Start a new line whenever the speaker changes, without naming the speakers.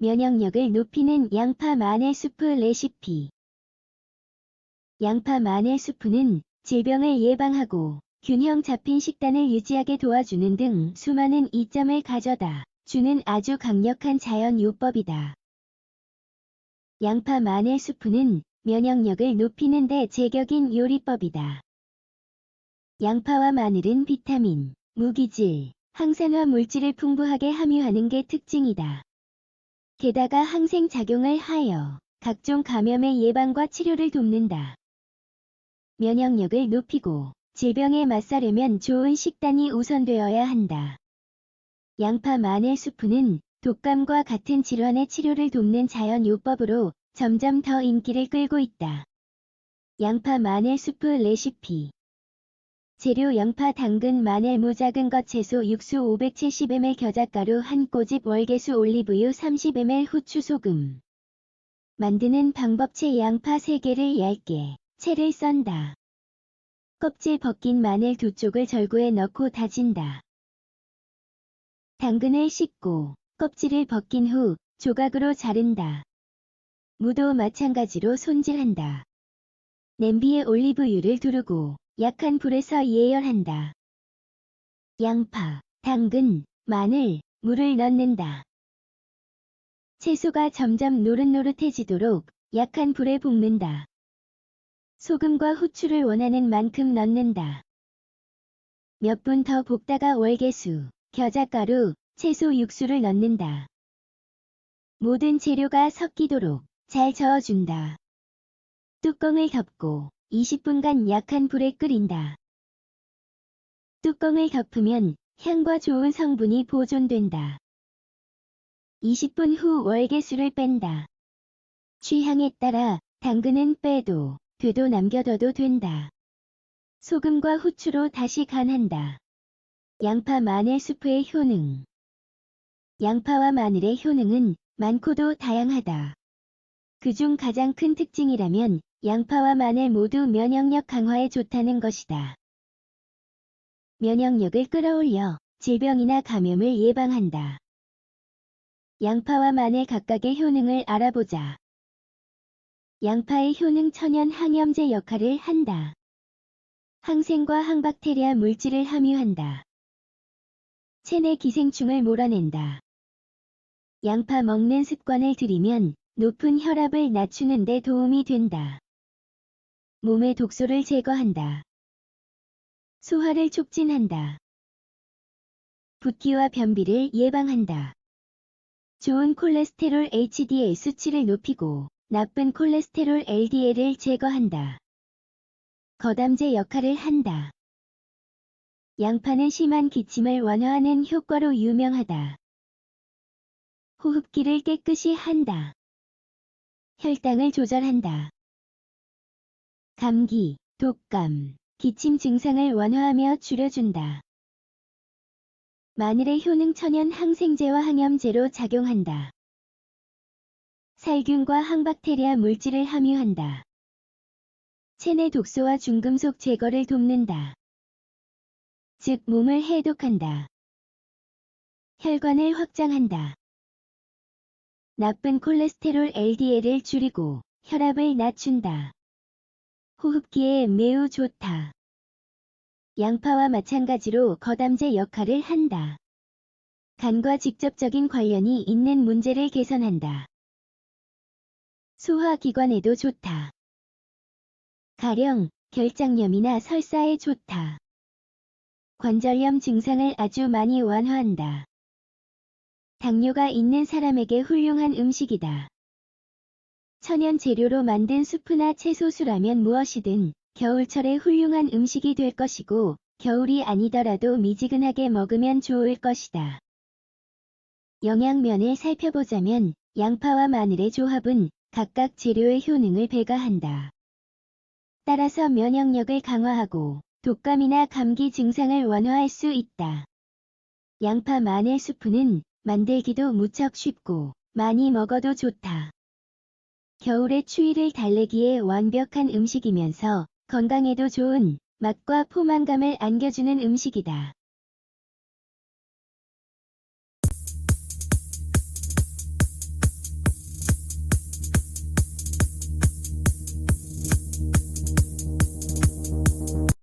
면역력을 높이는 양파 마늘 수프 레시피. 양파 마늘 수프는 질병을 예방하고 균형 잡힌 식단을 유지하게 도와주는 등 수많은 이점을 가져다 주는 아주 강력한 자연 요법이다. 양파 마늘 수프는 면역력을 높이는 데 제격인 요리법이다. 양파와 마늘은 비타민, 무기질, 항산화 물질을 풍부하게 함유하는 게 특징이다. 게다가 항생작용을 하여 각종 감염의 예방과 치료를 돕는다. 면역력을 높이고 질병에 맞서려면 좋은 식단이 우선되어야 한다. 양파 마늘 수프는 독감과 같은 질환의 치료를 돕는 자연 요법으로 점점 더 인기를 끌고 있다. 양파 마늘 수프 레시피 재료 양파, 당근, 마늘, 무 작은 것 채소 육수 570ml 겨자가루 한 꼬집 월계수 올리브유 30ml 후추 소금 만드는 방법 채 양파 3개를 얇게 채를 썬다. 껍질 벗긴 마늘 두 쪽을 절구에 넣고 다진다. 당근을 씻고 껍질을 벗긴 후 조각으로 자른다. 무도 마찬가지로 손질한다. 냄비에 올리브유를 두르고 약한 불에서 예열한다. 양파, 당근, 마늘, 물을 넣는다. 채소가 점점 노릇노릇해지도록 약한 불에 볶는다. 소금과 후추를 원하는 만큼 넣는다. 몇 분 더 볶다가 월계수, 겨자가루, 채소 육수를 넣는다. 모든 재료가 섞이도록 잘 저어준다. 뚜껑을 덮고 20분간 약한 불에 끓인다. 뚜껑을 덮으면 향과 좋은 성분이 보존된다. 20분 후 월계수를 뺀다. 취향에 따라 당근은 빼도 되도 남겨둬도 된다. 소금과 후추로 다시 간한다. 양파 마늘 수프의 효능 양파와 마늘의 효능은 많고도 다양하다. 그중 가장 큰 특징이라면 양파와 마늘 모두 면역력 강화에 좋다는 것이다. 면역력을 끌어올려 질병이나 감염을 예방한다. 양파와 마늘 각각의 효능을 알아보자. 양파의 효능 천연 항염제 역할을 한다. 항생과 항박테리아 물질을 함유한다. 체내 기생충을 몰아낸다. 양파 먹는 습관을 들이면 높은 혈압을 낮추는 데 도움이 된다. 몸의 독소를 제거한다. 소화를 촉진한다. 붓기와 변비를 예방한다. 좋은 콜레스테롤 HDL 수치를 높이고 나쁜 콜레스테롤 LDL을 제거한다. 거담제 역할을 한다. 양파는 심한 기침을 완화하는 효과로 유명하다. 호흡기를 깨끗이 한다. 혈당을 조절한다. 감기, 독감, 기침 증상을 완화하며 줄여준다. 마늘의 효능 천연 항생제와 항염제로 작용한다. 살균과 항박테리아 물질을 함유한다. 체내 독소와 중금속 제거를 돕는다. 즉 몸을 해독한다. 혈관을 확장한다. 나쁜 콜레스테롤 LDL을 줄이고 혈압을 낮춘다. 호흡기에 매우 좋다. 양파와 마찬가지로 거담제 역할을 한다. 간과 직접적인 관련이 있는 문제를 개선한다. 소화기관에도 좋다. 가령 결장염이나 설사에 좋다. 관절염 증상을 아주 많이 완화한다. 당뇨가 있는 사람에게 훌륭한 음식이다. 천연 재료로 만든 수프나 채소수라면 무엇이든 겨울철에 훌륭한 음식이 될 것이고 겨울이 아니더라도 미지근하게 먹으면 좋을 것이다. 영양면을 살펴보자면 양파와 마늘의 조합은 각각 재료의 효능을 배가한다. 따라서 면역력을 강화하고 독감이나 감기 증상을 완화할 수 있다. 양파 마늘 수프는 만들기도 무척 쉽고 많이 먹어도 좋다. 겨울의 추위를 달래기에 완벽한 음식이면서 건강에도 좋은 맛과 포만감을 안겨주는 음식이다.